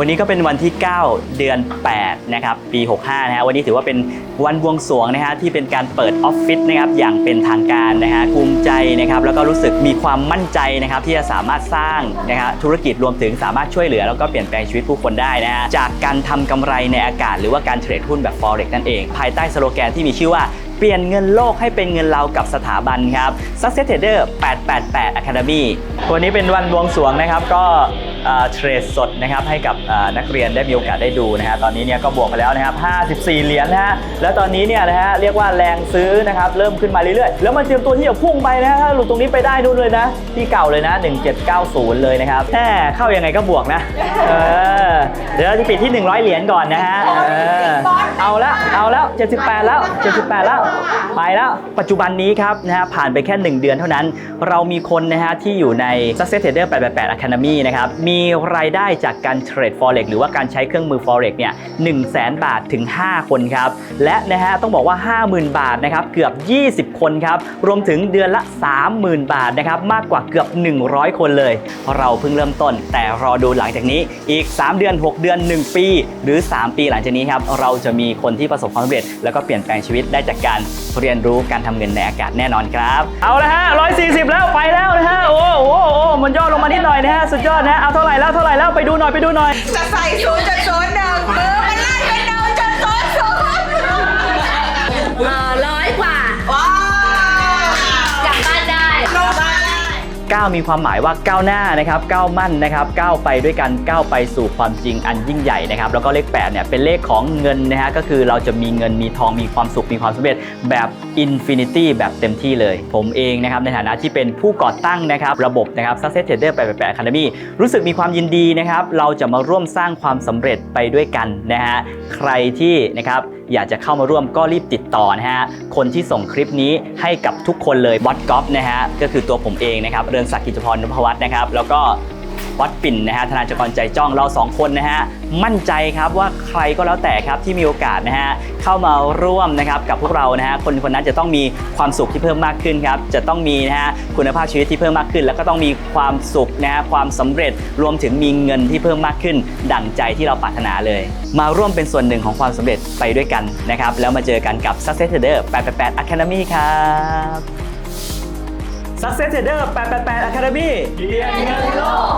วันนี้ก็เป็นวันที่ 9 เดือน 8 นะครับ ปี 65 นะฮะวันนี้ถือว่าเป็นวันบวงสรวงนะฮะที่เป็นการเปิดออฟฟิศนะครับอย่างเป็นทางการนะฮะภูมิใจนะครับแล้วก็รู้สึกมีความมั่นใจนะครับที่จะสามารถสร้างนะฮะธุรกิจรวมถึงสามารถช่วยเหลือ แล้วก็เปลี่ยนแปลงชีวิตผู้คนได้นะฮะจากการทำกำไรในอากาศ หรือว่าการเทรดหุ้นแบบ forex นั่นเอง ภายใต้สโลแกนที่มีชื่อว่าเปลี่ยนเงินโลกให้เป็นเงินเรากับสถาบันครับ Success Trader 888 Academy วันนี้เป็นวันบวงสรวงนะครับก็ เทรดสดนะครับให้กับนักเรียนได้มีโอกาสได้ดูนะฮะตอนนี้เนี่ยก็บวกไปแล้วนะครับ54 เหรียญนะฮะแล้วตอนนี้เนี่ยนะฮะเรียกว่าแรงซื้อนะครับเริ่มขึ้นมาเรื่อยๆ แล้วมันเตรียมตัวที่จะพุ่งไปนะฮะถ้าหลุดตรงนี้ไปได้นู่นเลยนะ ที่เก่าเลยนะ 1790 เลยนะครับแหมเข้ายังไงก็บวกนะเออเดี๋ยวเราจะปิดที่ 100 เหรียญก่อนนะฮะเออเอาละเอาแล้ว 78 แล้ว 78 แล้ว ไปแล้ว ปัจจุบันนี้ครับนะฮะผ่านไปแค่ 1 เดือนเท่านั้น เรามีคนนะฮะที่อยู่ใน Success Trader 888 Academy นะครับมีีรายได้จากการเทรด Forex หรือว่าการใช้เครื่องมือ Forex เนี่ย1 0 0 0 0 0บาทถึง 5 คนครับ และนะฮะต้องบอกว่า 50,000 บาทนะครับเกือบ 20 คนครับ รวมถึงเดือนละ 30,000 บาทนะครับมากกว่าเกือบ 100 คนเลย เราเพิ่งเริ่มต้น แต่รอดูหลังจากนี้อีก 3 เดือน 6 เดือน 1 ปี หรือ 3 ปีหลังจากนี้ครับเราจะมีคนที่ประสบความสำเร็จ แล้วก็เปลี่ยนแปลงชีวิตได้จากการเรียนรู้การทำเงินในอากาศแน่นอนครับ เอาละฮะ140 แล้วไปแล้วนะฮะโอ้โหโอ้โหมันยอนย่อ สุดยอดนะ เอาเท่าไหร่แล้วเท่าไหร่แล้วไปดูหน่อยไปดูหน่อย จะใส่ชุดจะ 9 มีความหมายว่าก้าวหน้านะครับก้าวมั่นนะครับก้าวไปด้วยกันก้าวไปสู่ความจริงอันยิ่งใหญ่นะครับแล้วก็เลข8เนี่ยเป็นเลขของเงินนะฮะก็คือเราจะมีเงินมีทองมีความสุขมีความสำเร็จแบบอินฟินิตี้แบบเต็มที่เลย ผมเองนะครับในฐานะที่เป็นผู้ก่อตั้งนะครับระบบนะครับ Success Trader ไปแปะ Academy รู้สึกมีความยินดีนะครับเราจะมาร่วมสร้างความสำเร็จไปด้วยกันนะฮะใครที่นะครับ อยากจะเข้ามาร่วมก็รีบติดต่อนะฮะ คนที่ส่งคลิปนี้ให้กับทุกคนเลยบอสก๊อฟนะฮะ ก็คือตัวผมเองนะครับ เรืองศักดิ์กิจพรนุพวัฒน์นะครับ แล้วก็ วัดปิ่นนะฮะธนาจกรใจจ้องเราสองคนนะฮะมั่นใจครับว่าใครก็แล้วแต่ครับที่มีโอกาสนะฮะเข้ามาร่วมนะครับกับพวกเรานะฮะคนคนนั้นจะต้องมีความสุขที่เพิ่มมากขึ้นครับจะต้องมีนะฮะคุณภาพชีวิตที่เพิ่มมากขึ้น แล้วก็ต้องมีความสุขนะฮะความสำเร็จรวมถึงมีเงินที่เพิ่มมากขึ้น ดั่งใจที่เราปรารถนาเลย มาร่วมเป็นส่วนหนึ่งของความสำเร็จไปด้วยกันนะครับแล้วมาเจอกันกับ Success Trader 888 Academy ครับ Success Trader 888 Academy เรียนเงินโลก